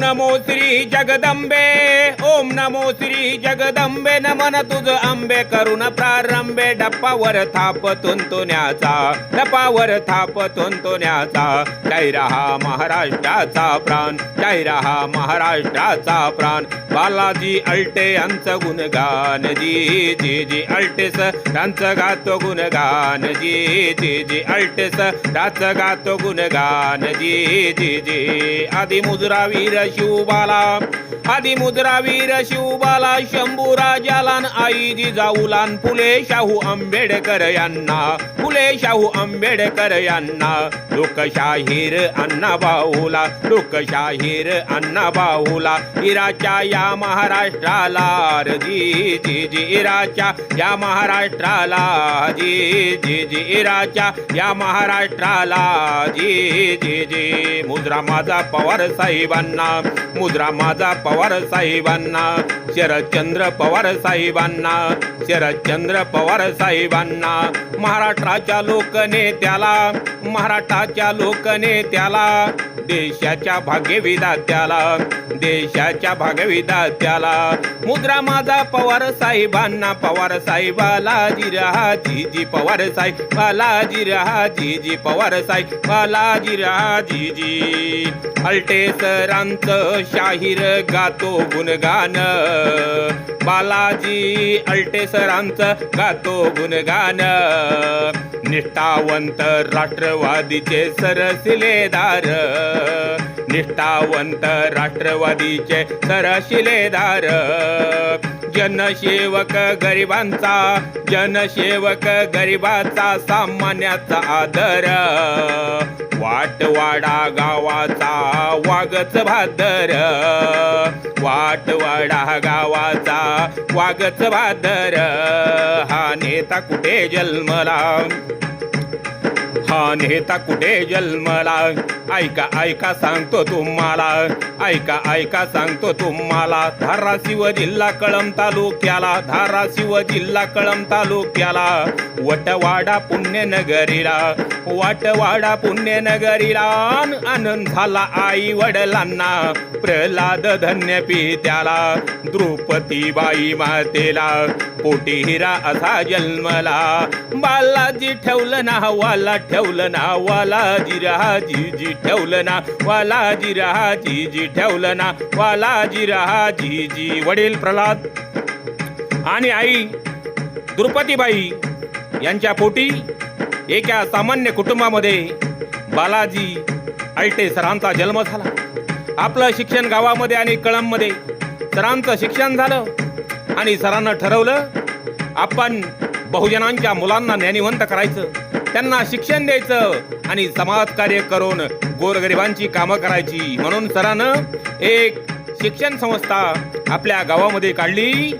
नमो श्री जगदंबे. ओम नमो श्री जगदंबे नमन तुझ आंबे करुण प्रारंभे डप्पावर थाप तुंतुण्याचा डप्पावर थाप तुंतुण्याचा जय रहा महाराष्ट्राचा प्राण जय रहा महाराष्ट्राचा प्राण बालाजी अल्टे यांचं गुणगान जी जी जी अल्टेस त्यांचं गातो गुणगान जी जी जी अल्टेस त्याचं गातो गुणगान जी जी जी आदि मुजरा वीर शिवबाला आदि मुजरा वीर शिवबाला शंभू राजालान आई जिजाऊलान फुले शाहू आंबेडकर यांना फुले शाहू आंबेडकर यांना लोकशाहीर अण्णा बाहुला लोकशाहीर अण्णा बाहुला इराच्या या महाराष्ट्राला जी जी जी इराच्या या महाराष्ट्राला जी जी जी इराच्या या महाराष्ट्राला जी जी जी मुद्रा माझा पवार साहेबांना मुद्रा माझा पवार पवार साहेबांना शरदचंद्र पवार साहेबांना शरदचंद्र पवार साहेबांना महाराष्ट्राच्या लोकनेत्याला महाराष्ट्राच्या लोकनेत्याला देशाच्या भाग्यविधात्याला देशाच्या भाग्यविधात्याला मुद्रा माझा पवार साहेबांना पवार साहेबाला रहा जी जी पवार साहेबाला रहा जी जी पवार साहेबाला रहा जी. जी अल्टेसरांचं शाहीर गातो गुणगान. बालाजी अल्टेसरांचं गातो गुणगान. निष्ठावंत राष्ट्रवादीचे सरसिलेदार. निष्ठावंत राष्ट्रवादीचे सरशिलेदार जनसेवक गरिबांचा जनसेवक गरिबाचा सामान्याचा आदर वाटवाडा गावाचा वागच भादर वाटवाडा गावाचा वागच भादर हा नेता कुठे जन्मला? हा नेता कुठे जन्मला? ऐका ऐका सांगतो तुम्हाला. ऐका ऐका सांगतो तुम्हाला. धाराशिव जिल्हा कळम तालुक्याला धाराशिव जिल्हा कळम तालुक्याला. वटवाडा पुण्यनगरीला वाटवाडा पुण्यनगरीला. आनंद झाला आई वडिलांना. प्रल्हाद धन्य पित्याला द्रुपतीबाई मातेला पोटी हिरा असा जन्मला. बालाजी ठेवलं ना वाला ठेवलं ना वाला जिरा जी ठेवलं ना वाला जिरा जी ठेवलं ना वाला जिरा जी जी वडील प्रल्हाद आणि आई द्रुपतीबाई यांच्या पोटी एका सामान्य कुटुंबामध्ये बालाजी अल्टे सरांचा जन्म झाला. आपलं शिक्षण गावामध्ये आणि कळममध्ये सरांचं शिक्षण झालं आणि सरांना ठरवलं आपण बहुजनांच्या मुलांना ज्ञानीवंत करायचं. त्यांना शिक्षण द्यायचं आणि समाजकार्य करून गोरगरिबांची कामं करायची. म्हणून सरानं एक शिक्षण संस्था आपल्या गावामध्ये काढली.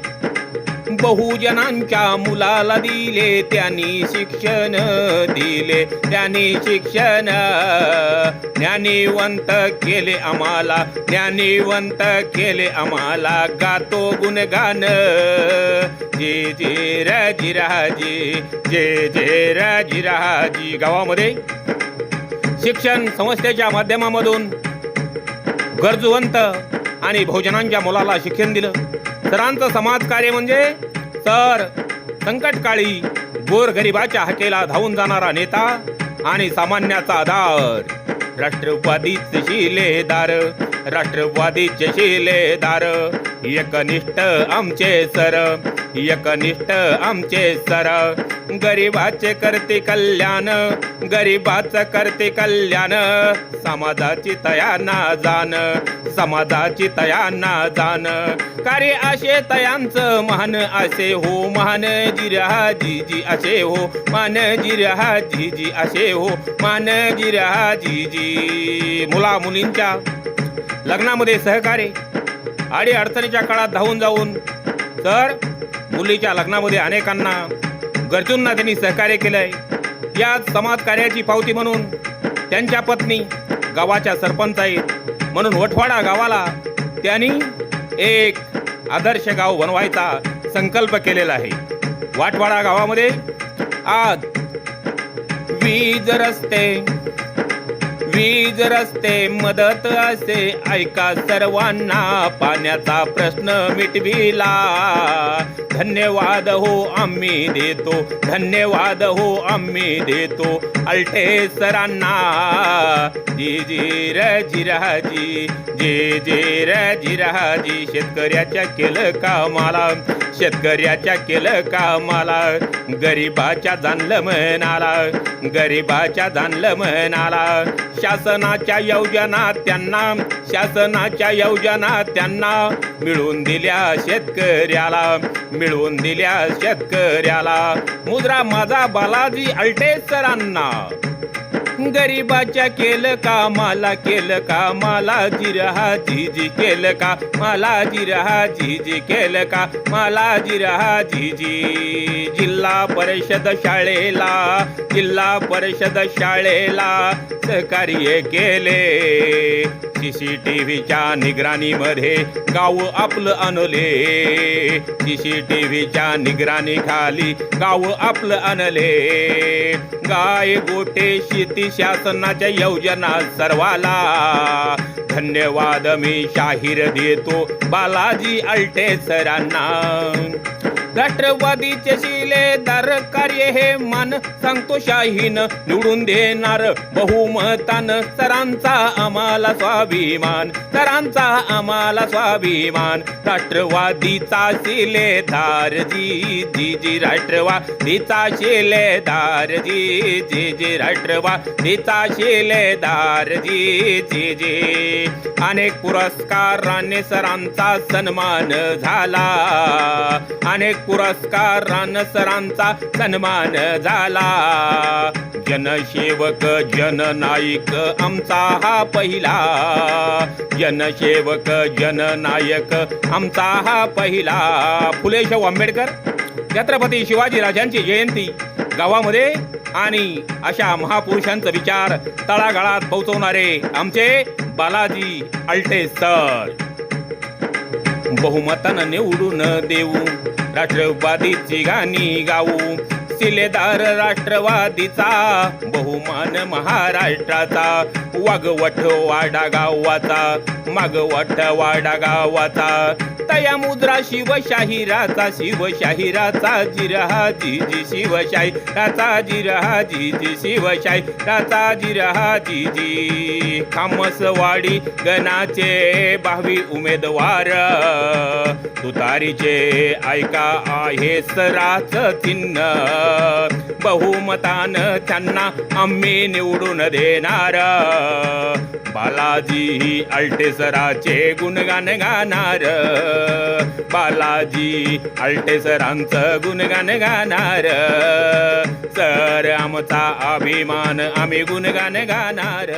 बहुजनांच्या मुलाला दिले त्यांनी शिक्षण दिले. त्यांनी शिक्षण ज्ञानीवंत केले आम्हाला. ज्ञानीवंत केले आम्हाला. गातो गुणगान. जे जे राजी जे जे राजी गावामध्ये शिक्षण संस्थेच्या माध्यमामधून गरजवंत आणि भोजनांच्या मुलाला शिक्षण दिलं. सरांचं समाजकार्य म्हणजे तर संकटकाळी गोरगरिबाच्या हकेला धावून जाणारा नेता आणि सामान्याचा आधार. राष्ट्रवादीचे शिलेदार राष्ट्रवादीचे शिलेदार. एकनिष्ठ आमचे सर एकनिष्ठ आमचे सर. गरिबाचे करते कल्याण गरिबाचं करते कल्याण. समाजाची तया ना जाण समाजाची तया ना जाण. कार्य असे तयांचं महान असे हो मान जिरहा जी जी असे हो मान जिरहा जी जी असे हो मान जिरहा जी जी मुला मुलींच्या लग्नामध्ये सहकार्य आणि अडचणीच्या काळात धावून जाऊन तर मुलीच्या लग्नामध्ये अनेकांना गरजूंना त्यांनी सहकार्य केलंय. या समाज कार्याची पावती म्हणून त्यांच्या पत्नी गावाच्या सरपंच आहेत. म्हणून वठवाडा गावाला त्यांनी एक आदर्श गाव बनवायचा संकल्प केलेला आहे. वाटवाडा गावामध्ये आज वीज रस्ते वीज रस्ते मदत असे. ऐका सर्वांना पाण्याचा प्रश्न मिटविला. धन्यवाद हो आम्ही देतो. धन्यवाद हो आम्ही देतो. अल्टे सरांना. जी जी र जे जे. र शेतकऱ्याच्या केलं कामाला. शेतकऱ्याच्या केलं कामाला. गरिबाच्या जाणलं म्हणाला गरिबाच्या जाणलं म्हणाला शासनाच्या योजना त्यांना शासनाच्या योजना त्यांना मिळवून दिल्या शेतकऱ्याला मिळवून दिल्या शेतकऱ्याला. मुद्रा माझा बालाजी अल्टेसरांना गरीबाच्या केलं का? मला केलं का? मला जिरहा जीजी केलं का? मला जिरहा जीजी केलं का? मला जिरहा जीजी जिल्हा परिषद शाळेला जिल्हा परिषद शाळेला सहकार्य केले. सीसीटीव्हीच्या निगराणीमध्ये गाव आपलं आणले. सीसीटीव्हीच्या निगराणी खाली गाव आपलं आणले. गाय गोटे शेती शासनाच्या योजना सर्वाला. धन्यवाद मी शाहीर देतो बालाजी अल्टे सरांना राष्ट्रवादीचे शिलेदार कार्य हे मान सांगतो शाहीन. निवडून देणार बहुमतान सरांचा आम्हाला स्वाभिमान सरांचा आम्हाला स्वाभिमान. राष्ट्रवादीचा शिलेदार जी जी जी राष्ट्रवादीचा शिलेदार जी जी जी राष्ट्रवादीचा शिलेदार जी जी जी. अनेक पुरस्काराने सरांचा सन्मान झाला. अनेक पुरस्कारान सरांचा सन्मान झाला. जनसेवक जननायक आमचा हा पहिला. जनसेवक जननायक आमचा हा पहिला. फुले शाहू आंबेडकर छत्रपती शिवाजी राजांची जयंती गावामध्ये आणि अशा महापुरुषांचा विचार तळागाळात पोहोचवणारे आमचे बालाजी अल्टे सर बहुमतानं निवडून देऊ राष्ट्रवादीची गाणी गाऊ. शिलेदार राष्ट्रवादीचा बहुमान महाराष्ट्राचा. वागवठ वाडा गावाचा मागवठ वाडा गावाचा. तया मुद्रा शिवशाहिराचा शिवशाहिराचा जिरहा जी जी शिवशाही राचा जिरहा जी जी शिवशाही राचा जिरहा जी. जी खामसवाडी गणाचे भावी उमेदवार तुतारीचे ऐका आहे सराच चिन्ह. बहुमतान त्यांना आम्ही निवडून देणार. बालाजी अल्टेसराचे गुणगान गाणार. बालाजी अल्टेसरांचं गुणगान गाणार. सर आमचा अभिमान आम्ही गुणगान गाणार.